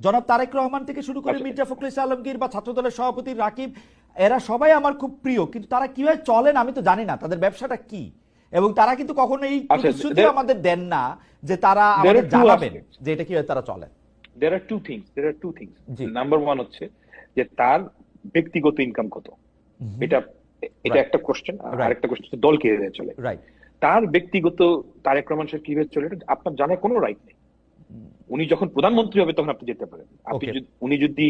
জনাব তারেক রহমান থেকে শুরু করে আচ্ছা। মির্জা ফখরুল ইসলাম আলমগীর বা ছাত্রদলের সভাপতি রাকিব এরা সবাই আমার খুব প্রিয়। কিন্তু তারা কীভাবে চলেন আমি তো জানি না। তাদের ব্যবসাটা কি? এবং তারা কিন্তু কখনো এই আচ্ছা, প্রতিশ্রুতি আমাদের দেন না যে তারা আমাদের জানাবেন যে এটা কীভাবে তারা চলেন। There are two things there are two things number one হচ্ছে যে তার ব্যক্তিগত ইনকাম কত? এটা এটা একটা কোশ্চেন আর. আরেকটা কোশ্চেন দল কীভাবে চলে। তার ব্যক্তিগত তারেক রহমান সাহেব কীভাবে চলে এটা আপনার জানার কোনো রাইট নেই। উনি যখন প্রধানমন্ত্রী হবে তখন আপনি যেতে পারেন। আপনি উনি যদি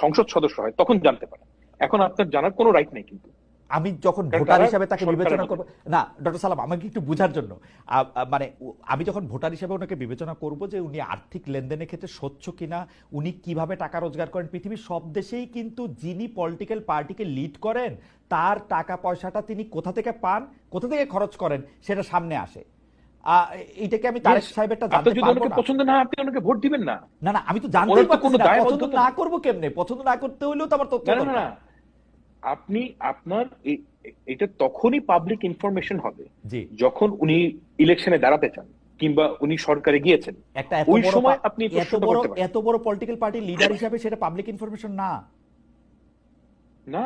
সংসদ সদস্য হয় তখন জানতে পারেন। এখন আপনার জানার কোনো রাইট নেই কিন্তু। আমি যখন ভোটার হিসাবে তাকে বিবেচনা করব না ডক্টর সালাম আমাকে একটু বোঝার জন্য। মানে আমি যখন ভোটার হিসেবে ওনাকে বিবেচনা করব যে উনি আর্থিক লেনদেনের ক্ষেত্রে স্বচ্ছ কিনা উনি কীভাবে টাকা রোজগার করেন পৃথিবীর সব দেশেই কিন্তু যিনি পলিটিক্যাল পার্টিকে লিড করেন তার টাকা পয়সাটা তিনি কোথা থেকে পান কোথা থেকে খরচ করেন সেটা সামনে আসে। আ, এটাকে আমি তারেক সাহেবেরটা জানতে যদি পারব ওনাকে পছন্দ না আপনি ওনাকে ভোট দিবেন না? না না আমি তো জানতেই পারছি না পছন্দ না। করব কেমনে? পছন্দ না করতে তো আমার তথ্য না না। আপনি আপনার এটা তখনই পাবলিক ইনফরমেশন হবে যখন উনি ইলেকশনে দাঁড়াতে চান কিংবা উনি সরকারে গিয়েছেন। একটা ওই সময় আপনি এত বড় এত বড় পলিটিক্যাল পার্টির লিডার হিসাবে সেটা পাবলিক ইনফরমেশন না। না।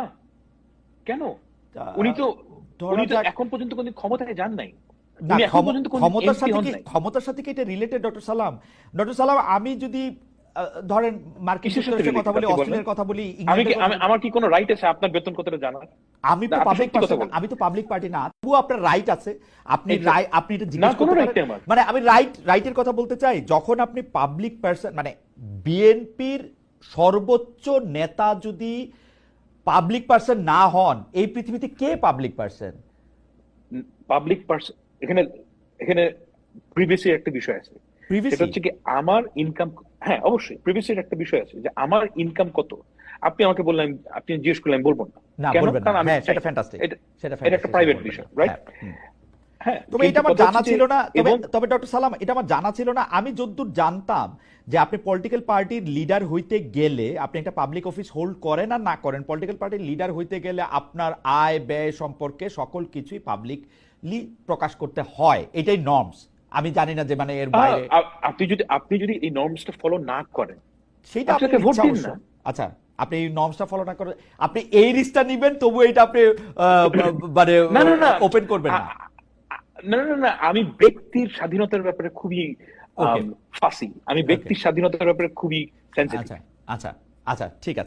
কেন? উনি তো উনি তো এখন পর্যন্ত কোনো ক্ষমতায় যান নাই। ক্ষমতার সাথে কি ক্ষমতার সাথে কি এটা রিলেটেড ডক্টর সালাম? ডক্টর সালাম আমি যদি ধরেন মার্কিন যুক্তরাষ্ট্রের কথা বলি অস্ট্রেলিয়ার কথা বলি। আমার কি কোনো রাইট আছে? আপনার বেতন কতটা জানার আমি তো পাবলিক। আমি তো পাবলিক পার্টি না। তবুও আপনার রাইট আছে। আপনি আপনি এটা জিজ্ঞেস করতে পারেন। মানে আমি রাইট রাইটের কথা বলতে চাই যখন আপনি পাবলিক পার্সন মানে বিএনপির সর্বোচ্চ নেতা যদি পাবলিক পার্সন না হন এই পৃথিবীতে কে পাবলিক পার্সন পাবলিক পার্সন এখানে এখানে একটা বিষয় আছে। সেটা হচ্ছে কি আমার ইনকাম হ্যাঁ অবশ্যই একটা বিষয় আছে যে আমার ইনকাম কত? আপনি আমাকে বললেন আপনি জিজ্ঞেস করলেন বলব না। না কেন? কারণ আমি সেটা ফ্যান্টাস্টিক এটা- একটা প্রাইভেট বিষয় রাইট হুম। তবে এটা আমার জানা ছিল না তবে তবে ডক্টর সালাম এটা আমার জানা ছিল না। আমি যদ্দূর জানতাম যে আপনি পলিটিক্যাল পার্টির লিডার হইতে গেলে আপনি একটা পাবলিক অফিস হোল্ড করেন আর না করেন পলিটিক্যাল পার্টির লিডার হইতে গেলে আপনার আয় ব্যয় সম্পর্কে সকল কিছুই পাবলিকলি প্রকাশ করতে হয় এটাই নর্মস আমি জানি না যে মানে এর বাইরে আপনি যদি আপনি যদি এই নর্মসটা ফলো না করেন সেটা আপনাকে ভোট দিন না। আচ্ছা আপনি এই নর্মসটা ফলো না করে আপনি এই রিস্কটা নিবেন তবু এটা আপনি মানে ওপেন করবেন না। না না না আমি ব্যক্তির স্বাধীনতার ব্যাপারে খুবই ফাসি আমি ব্যক্তির স্বাধীনতার ব্যাপারে খুবই সেন্সিটিভ আচ্ছা আচ্ছা আচ্ছা ঠিক আছে।